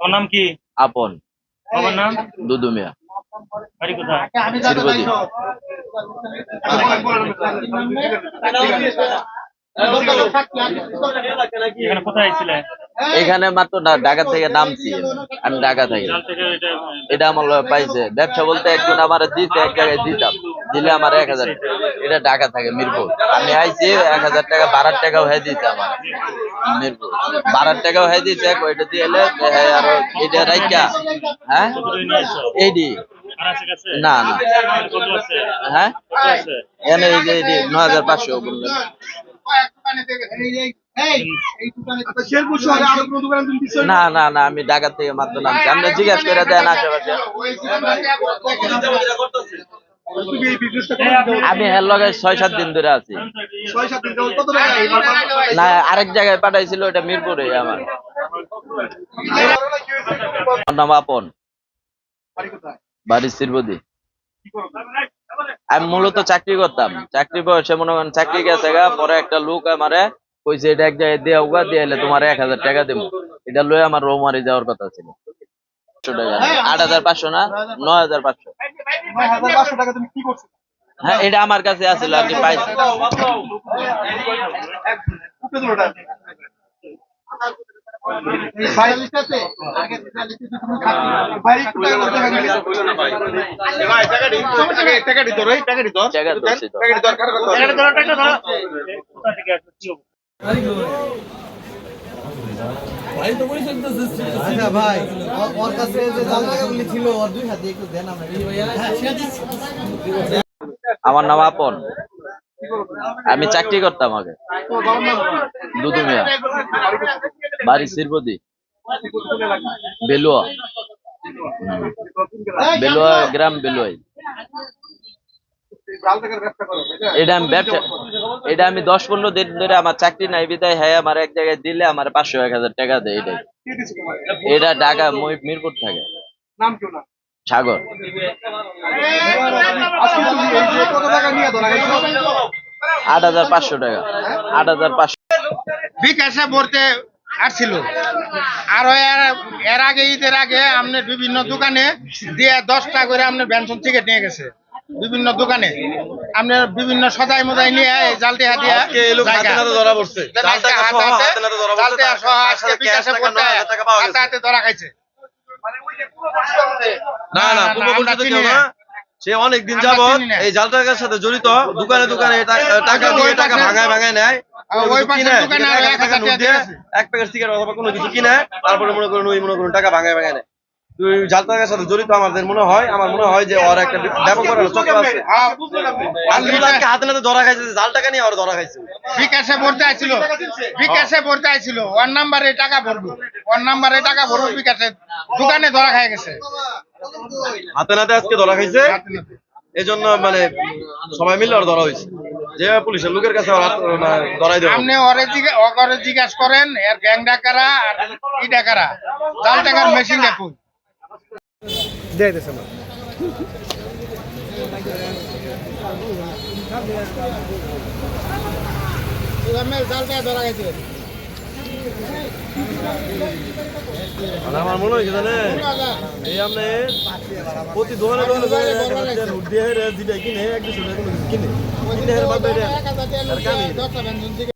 তোর নাম কি? আপন। বাবার নাম? দুদু মিয়া বাড়ি কোথায়? চিরবদি এখানে মাত্র ঢাকা থেকে নামছি আমি। ঢাকা থেকে। এটা আমার পাইছে। ব্যবসা বলতে একজন আমার দিতে এক জায়গায় দিতাম। দিলে আমার এক হাজার এটা ঢাকা থাকে মিরপুর। আমি আইছি এক হাজার টাকা, বারার টাকাও হয়ে দিতে আমার। মিরপুর। বারার টাকাও হয়ে দিতে ওইটা দিয়ে এলে? আরও এটা রাইকা হ্যাঁ? এইডি। না না। হ্যাঁ? এনে হাজার পাঁচশো না না না, আমি ঢাকা থেকে মাত্র নামছি। আমরা জিজ্ঞাসা করে দেন আশেপাশে। আমি হের লগে ছয় সাত দিন ধরে আছি। না আরেক জায়গায় পাঠাইছিল এটা মিরপুরে আমার। আমার নাম আপন। বাড়ি কোথায় বাড়ি শ্রীবতী কি করো আমি মূলত চাকরি করতাম। চাকরি বয়সে মনে করেন চাকরি গেছে গা পরে একটা লোক আমারে কইছে এটা এক জায়গায় দিয়ে উগা দিয়ে এলে তোমার এক হাজার টাকা দেবো। এটা লয়ে আমার রৌমারি যাওয়ার কথা ছিল। আট হাজার পাঁচশো না? নয় হাজার পাঁচশো। টাকা তুমি কি করছ? হ্যাঁ এটা আমার কাছে আসছিল আমি পাইছি উপরে দিল ওটা এই ভাই ভাই একটু টাকা করে দেখা গেছে ভাই। টাকা দিন সমস্যা নেই। টাকা দিতে রই টাকা দিতে টাকা ধরছি তো। টাকা দিতে দরকার আচ্ছা ভাই ওর- ওর কাছে যে জাল টাকাগুলি ছিল ওর দুই হাতে একটু দেন আমরা আমার নাম আপন। আমি চাকরি করতাম আগে। তোমার বাবার নাম কি? দুদু মিয়া। বাড়ি শ্রীপতি। বেলুয়া। বেলুয়া গ্রাম বেলুয়াই জাল টাকার ব্যবসা করো তাই না? এটা আমি ব্যবসা এটা আমি দশ পনেরো দিন ধরে আমার চাকরি নাই বিদায় হ্যাঁ আমার এক জায়গায় দিলে আমার পাঁচশো এক হাজার টাকা দেয় এটাই। এটা ঢাকা মিরপুর থাকে। নাম কেউ না সাগর। আট হাজার পাঁচশো টাকা। আট হাজার পাঁচশো। বিকাশে ভরতে আসছিল। আর এর আগে ঈদের আগে আপনি বিভিন্ন দোকানে দিয়ে দশটা করে আপনি পেনশন টিকিট নিয়ে গেছে। বিভিন্ন দোকানে। আপনার বিভিন্ন সদাই মদাই নিয়ে এই জালটি হাতিয়া ধরা পড়ছে। হাতে হাতে ধরা খাইছে। না না না, সে অনেক দিন যাবত এই জাল টাকার সাথে জড়িত। দোকানে দোকানে টাকা ওই দিয়ে টাকা ভাঙায় ভাঙায় নেয়। এক প্যাকেট সিগারেট অথবা কোনো কিছু কিনে তারপরে মনে করুন ওই মনে করুন টাকা ভাঙায় ভাঙায় নেয়। তুই সাথে জড়িত আমাদের মনে হয় আমার মনে হয় যে ওর একটা ব্যাপক চক্র আছে। হ্যাঁ, আর কিন্তু আজকে হাতে নাতে ধরা খাইছে জাল টাকা নিয়ে আর ধরা খাইছে? বিকাশে ভরতে আসছিল বিকাশে ভরতে আসছিল ওয়ান নাম্বারে টাকা ভরবো। ওয়ান নাম্বারে টাকা ভরবো বিকাশে দোকানে ধরা খাই গেছে। হাতে নাতে আজকে ধরা খাইছে। এই জন্য মানে সবাই মিলে আর ধরা হয়েছে যে পুলিশের লোকের কাছে ধরাই দেওয়া আপনি ওরে জিজ্ঞাসা করেন এর গ্যাং ডাকারা আর ই ডাকারা জাল টাকার মেশিন দেখুন ধরা গেছে আর আমার মনে হয় কি জানে, এই আপনি প্রতি দোকানে দোকানে রুট দিয়ে হেরে কিনে, এক কিনে। কিনে দেয়